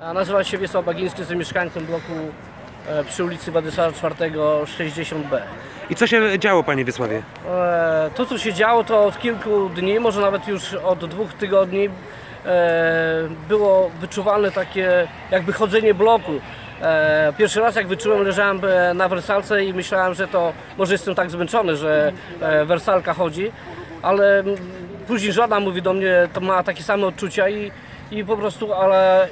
Nazywam się Wiesław Bagiński, jestem mieszkańcem bloku e, przy ulicy Władysława IV 60B. I co się działo, panie Wiesławie? E, To, co się działo, to od kilku dni, może nawet już od dwóch tygodni, e, było wyczuwalne takie jakby chodzenie bloku. Pierwszy raz jak wyczułem, leżałem na wersalce i myślałem, że to może jestem tak zmęczony, że wersalka chodzi, ale mm, później żona mówi do mnie, to ma takie same odczucia i, i po prostu, ale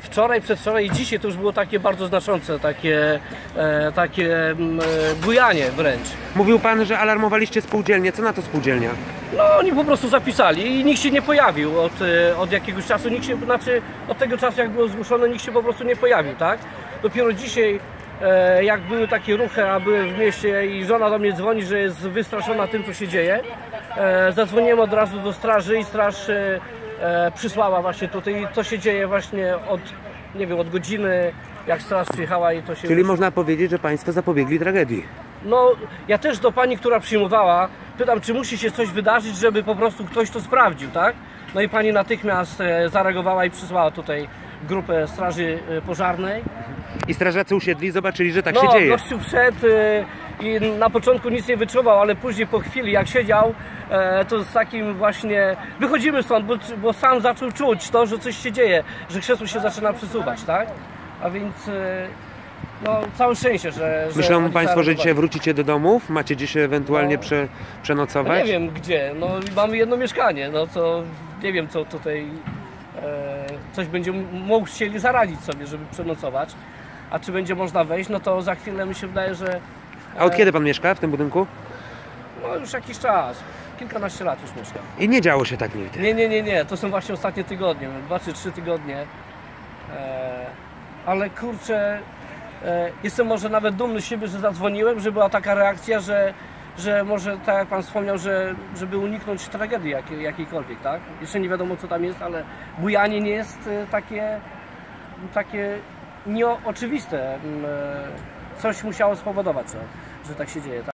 wczoraj, przedwczoraj i dzisiaj to już było takie bardzo znaczące, takie, e, takie mm, e, bujanie wręcz. Mówił pan, że alarmowaliście spółdzielnię. Co na to spółdzielnia? No oni po prostu zapisali i nikt się nie pojawił od, e, od jakiegoś czasu, nikt się, znaczy od tego czasu jak było zgłoszone, nikt się po prostu nie pojawił, tak? Dopiero dzisiaj e, jak były takie ruchy, a byłem w mieście i żona do mnie dzwoni, że jest wystraszona tym co się dzieje, e, zadzwoniłem od razu do straży i straż e, przysłała właśnie tutaj, co się dzieje właśnie od, nie wiem, od godziny jak straż przyjechała i to się... Czyli można powiedzieć, że państwo zapobiegli tragedii. No, ja też do pani, która przyjmowała, pytam, czy musi się coś wydarzyć, żeby po prostu ktoś to sprawdził, tak? No i pani natychmiast e, zareagowała i przysłała tutaj grupę straży e, pożarnej. I strażacy usiedli i zobaczyli, że tak no, się dzieje. gościu wszedł e, i na początku nic nie wyczuwał, ale później po chwili, jak siedział, to z takim właśnie, wychodzimy stąd, bo, bo sam zaczął czuć to, że coś się dzieje, że krzesło się zaczyna przesuwać, tak? A więc, e, no, całe szczęście, że... że Myślą oni państwo, że dzisiaj wrócicie do domów? Macie gdzieś ewentualnie No. prze, No przenocować? nie wiem gdzie, no mamy jedno mieszkanie, no to nie wiem co tutaj e, coś będzie mógł chcieli zaradzić sobie, żeby przenocować. A czy będzie można wejść, no to za chwilę mi się wydaje, że A od kiedy pan mieszka w tym budynku? no już jakiś czas, kilkanaście lat już mieszkam. I nie działo się tak nigdy. Nie, nie, nie, nie, to są właśnie ostatnie tygodnie, dwa czy trzy tygodnie. E, ale kurczę, e, jestem może nawet dumny z siebie, że zadzwoniłem, że była taka reakcja, że, że może tak jak Pan wspomniał, że, żeby uniknąć tragedii jakiej, jakiejkolwiek, tak? Jeszcze nie wiadomo co tam jest, ale bujanie nie jest e, takie, takie nieoczywiste. Mm, e, Coś musiało spowodować, że, że tak się dzieje. Tak?